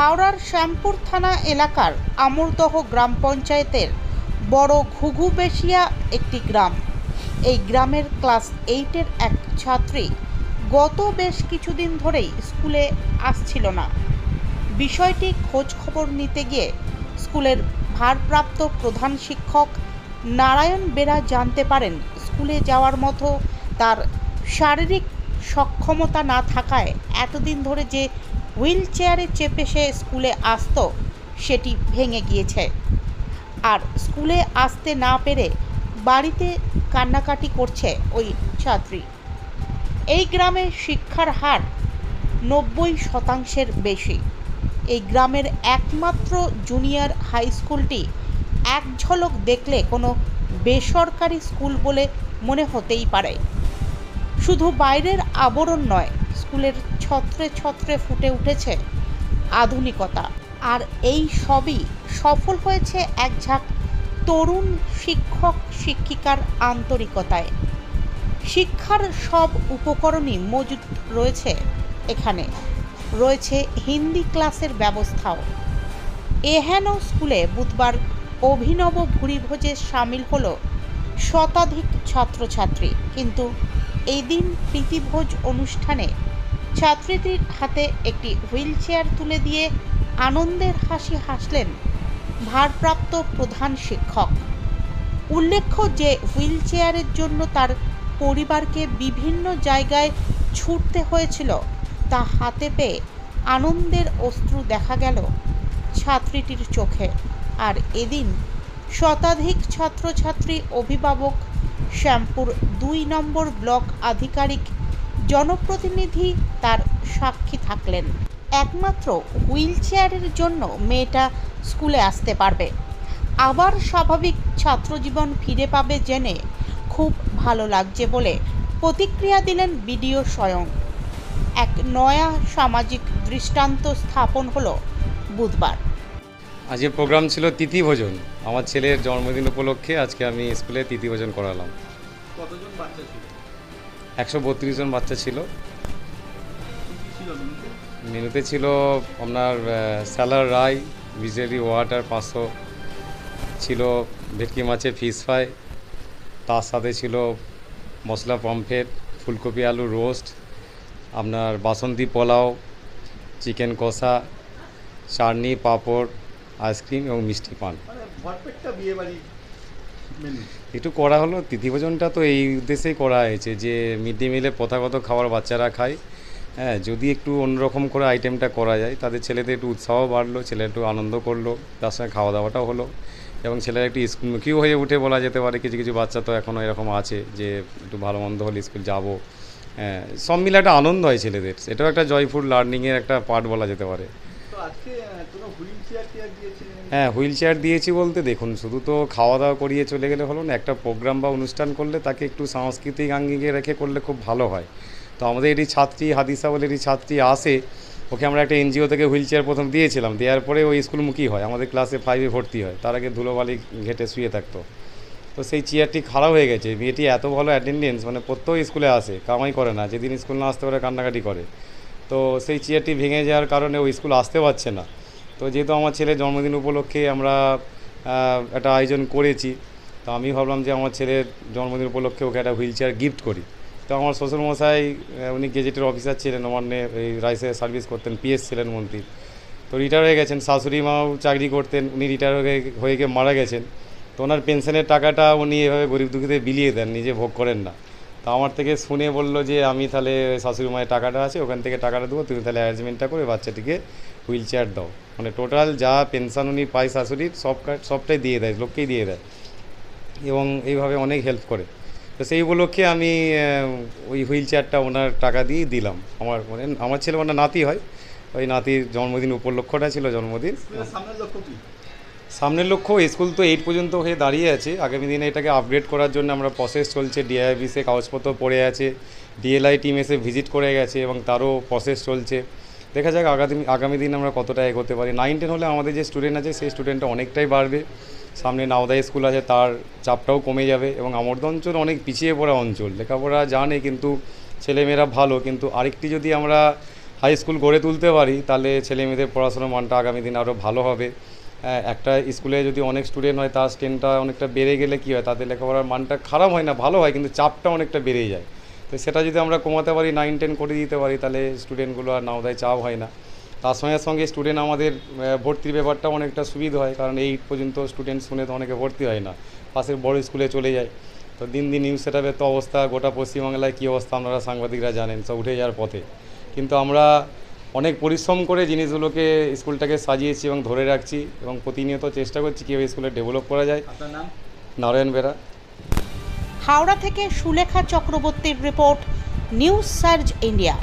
হাওড়ার শ্যামপুর থানা এলাকার আমরদহ গ্রাম পঞ্চায়েতের বড় ঘুঘুবেশিয়া একটি গ্রাম। এই গ্রামের ক্লাস এইটের এক ছাত্রী গত বেশ কিছুদিন ধরেই স্কুলে আসছিল না। বিষয়টি খোঁজ খবর নিতে গিয়ে স্কুলের ভারপ্রাপ্ত প্রধান শিক্ষক নারায়ণ বেরা জানতে পারেন, স্কুলে যাওয়ার মতো তার শারীরিক সক্ষমতা না থাকায় এতদিন ধরে যে হুইল চেয়ারে চেপে সে স্কুলে আসতো, সেটি ভেঙে গিয়েছে। আর স্কুলে আসতে না পেরে বাড়িতে কান্নাকাটি করছে ওই ছাত্রী। এই গ্রামে শিক্ষার হার নব্বই শতাংশের বেশি। এই গ্রামের একমাত্র জুনিয়র হাই স্কুলটি এক ঝলক দেখলে কোনো বেসরকারি স্কুল বলে মনে হতেই পারে। শুধু বাইরের আবরণ নয় স্কুলের ছত্রে ছত্রে ফুটে উঠেছে আধুনিকতা। আর এই সবই সফল হয়েছে এক ঝাঁক তরুণ শিক্ষক শিক্ষিকার আন্তরিকতায়। শিক্ষার সব উপকরণই মজুদ রয়েছে এখানে। রয়েছে হিন্দি ক্লাসের ব্যবস্থাও। এহেন স্কুলে বুধবার অভিনব ভুরিভোজে সামিল হলো শতাধিক ছাত্রছাত্রী। কিন্তু এই দিন প্রীতিভোজ অনুষ্ঠানে ছাত্রীটির হাতে একটি হুইল চেয়ার তুলে দিয়ে আনন্দের হাসি হাসলেন ভারপ্রাপ্ত প্রধান শিক্ষক। উল্লেখ্য যে হুইল চেয়ারের জন্য তার পরিবারকে বিভিন্ন জায়গায় ছুটতে হয়েছিল, তা হাতে পেয়ে আনন্দের অশ্রু দেখা গেল ছাত্রীটির চোখে। আর এদিন শতাধিক ছাত্রছাত্রী, অভিভাবক শ্যামপুর দুই নম্বর ব্লক আধিকারিক জনপ্রতিনিধি তার সাক্ষী থাকলেন। একমাত্র হুইল চেয়ারের জন্য মেয়েটা স্কুলে আসতে পারবে। আবার স্বাভাবিক ছাত্রজীবন ফিরে পাবে জেনে খুব ভালো লাগছে বলে প্রতিক্রিয়া দিলেন বিডিও স্বয়ং। এক নয়া সামাজিক দৃষ্টান্ত স্থাপন হলো বুধবার। আজকে প্রোগ্রাম ছিল তিথি ভোজন। আমার ছেলের জন্মদিন উপলক্ষে আজকে আমি স্কুলে তিথি ভোজন করালাম। কতজন বাচ্চা ছিল? একশো বত্রিশ জন বাচ্চা ছিল। মেনুতে? ছিল আপনার স্যালার রাই বিজেলি ওয়াটার পাঁচশো। ছিল ভেটকি মাছের ফিশ ফ্রাই। তার সাথে ছিল মশলা পমফ্রেট ফুলকপি আলু রোস্ট আপনার বাসন্তী পোলাও চিকেন কষা চাটনি পাঁপড় আইসক্রিম এবং মিষ্টি পান। মানে একটু করা হলো তিথিভোজনটা তো এই উদ্দেশ্যেই করা হয়েছে যে মিড ডে মিলে প্রথাগত খাবার বাচ্চারা খায়। হ্যাঁ যদি একটু অন্যরকম করে আইটেমটা করা যায় তাদের ছেলেদের একটু উৎসাহ বাড়লো ছেলে একটু আনন্দ করল তার সঙ্গে খাওয়া দাওয়াটাও হলো। এবং ছেলেরা একটু স্কুলমুখীও হয়ে উঠে বলা যেতে পারে কিছু কিছু বাচ্চা তো এখনও এরকম আছে যে একটু ভালো মন্দ হলে স্কুল যাব। হ্যাঁ সব মিলে একটা আনন্দ হয় ছেলেদের। এটাও একটা জয়ফুল লার্নিংয়ের একটা পার্ট বলা যেতে পারে। তো আজকে হ্যাঁ হুইল চেয়ার দিয়েছি বলতে দেখুন, শুধু তো খাওয়া দাওয়া করিয়ে চলে গেলে হলো না, একটা প্রোগ্রাম বা অনুষ্ঠান করলে তাকে একটু সাংস্কৃতিক আঙ্গিকে রেখে করলে খুব ভালো হয়। তো আমাদের এটি ছাত্রী হাদিসা বলে এটি ছাত্রী আসে, ওকে আমরা একটা এনজিও থেকে হুইল চেয়ার প্রথম দিয়েছিলাম, দেওয়ার পরে ওই স্কুলমুখী হয়, আমাদের ক্লাসে ফাইভে ভর্তি হয়, তার আগে ধুলোবালি ঘেটে শুয়ে থাকতো। তো সেই চেয়ারটি খারাপ হয়ে গেছে, মেয়েটি এত ভালো অ্যাটেন্ডেন্স মানে প্রত্যেক স্কুলে আসে, কামাই করে না, যেদিন স্কুল না আসতে পারে, কান্নাকাটি করে। তো সেই চেয়ারটি ভেঙে যাওয়ার কারণে ওই স্কুল আসতে পারছে না। তো যেহেতু আমার ছেলের জন্মদিন উপলক্ষে আমরা একটা আয়োজন করেছি, তো আমি ভাবলাম যে আমার ছেলের জন্মদিন উপলক্ষে ওকে একটা হুইল চেয়ার গিফট করি। তো আমার শ্বশুরমশাই উনি গেজেটের অফিসার ছিলেন নবান্নে এই রাইসে সার্ভিস করতেন, পিএস ছিলেন মন্ত্রী। তো রিটায়ার হয়ে গেছেন শাশুড়ি মাও চাকরি করতেন, উনি রিটায়ার হয়ে হয়ে গিয়ে মারা গেছেন। তো ওনার পেনশনের টাকাটা উনি এভাবে গরিব দুঃখীদের বিলিয়ে দেন, নিজে ভোগ করেন না। তো আমার থেকে শুনে বলল যে, আমি তাহলে শাশুড়ি মায়ের টাকাটা আছে, ওখান থেকে টাকাটা দেবো, তুমি তাহলে অ্যারেঞ্জমেন্টটা করে বাচ্চাটিকে হুইল চেয়ার দাও। মানে টোটাল যা পেনশন উনি পায় শাশুড়ির সব সবটাই দিয়ে দেয় লোককেই দিয়ে দেয়। এবং এইভাবে অনেক হেল্প করে। তো সেই উপলক্ষে আমি ওই হুইল চেয়ারটা ওনার টাকা দিয়েই দিলাম। আমার মানে আমার ছেলে ওনার নাতি হয়। ওই নাতির জন্মদিন উপলক্ষটা ছিল জন্মদিন। সামনের লক্ষ্য সামনের লক্ষ্য স্কুল তো এইট পর্যন্ত হয়ে দাঁড়িয়ে আছে। আগামী দিনে এটাকে আপগ্রেড করার জন্য আমরা প্রসেস চলছে। ডিআইবিসে কাগজপত্র পড়ে আছে। ডিএলআই টিম এসে ভিজিট করে গেছে এবং তারও প্রসেস চলছে। দেখা যাক আগামী আগামী দিন আমরা কতটা এগোতে পারি। নাইন টেন হলে আমাদের যে স্টুডেন্ট আছে, সেই স্টুডেন্টটা অনেকটাই বাড়বে। সামনে নাওদাই স্কুল আছে, তার চাপটাও কমে যাবে এবং আমর্দ অঞ্চল অনেক পিছিয়ে পড়া অঞ্চল। লেখাপড়া জানে কিন্তু ছেলেমেয়েরা ভালো, কিন্তু আরেকটি যদি আমরা হাই স্কুল গড়ে তুলতে পারি, তাহলে ছেলে মেয়েদের পড়াশোনার মানটা আগামী দিন আরও ভালো হবে। একটা স্কুলে যদি অনেক স্টুডেন্ট হয়, তার স্ট্রেনটা অনেকটা বেড়ে গেলে কী হয়? তাদের লেখাপড়ার মানটা খারাপ হয় না, ভালো হয়, কিন্তু চাপটা অনেকটা বেড়ে যায়। তো সেটা যদি আমরা কমাতে পারি নাইন টেন করে দিতে পারি তাহলে স্টুডেন্টগুলো আর নাওদায় চাপ হয় না। তার সঙ্গে সঙ্গে স্টুডেন্ট আমাদের ভর্তির ব্যাপারটা অনেকটা সুবিধা হয় কারণ এইট পর্যন্ত স্টুডেন্ট শুনে তো অনেকে ভর্তি হয় না। পাশের বড় স্কুলে চলে যায়। তো দিন দিন নিউজ সেটাপের তো অবস্থা গোটা পশ্চিমবাংলায় কী অবস্থা আপনারা সাংবাদিকরা জানেন সব উঠে যাওয়ার পথে। কিন্তু আমরা অনেক পরিশ্রম করে জিনিসগুলোকে স্কুলটাকে সাজিয়েছি এবং ধরে রাখছি এবং প্রতিনিয়ত চেষ্টা করছি কীভাবে স্কুলে ডেভেলপ করা যায়। নারায়ণ বেরা। হাওড়া থেকে সুলেখা চক্রবর্তীর রিপোর্ট নিউজ সার্জ ইন্ডিয়া।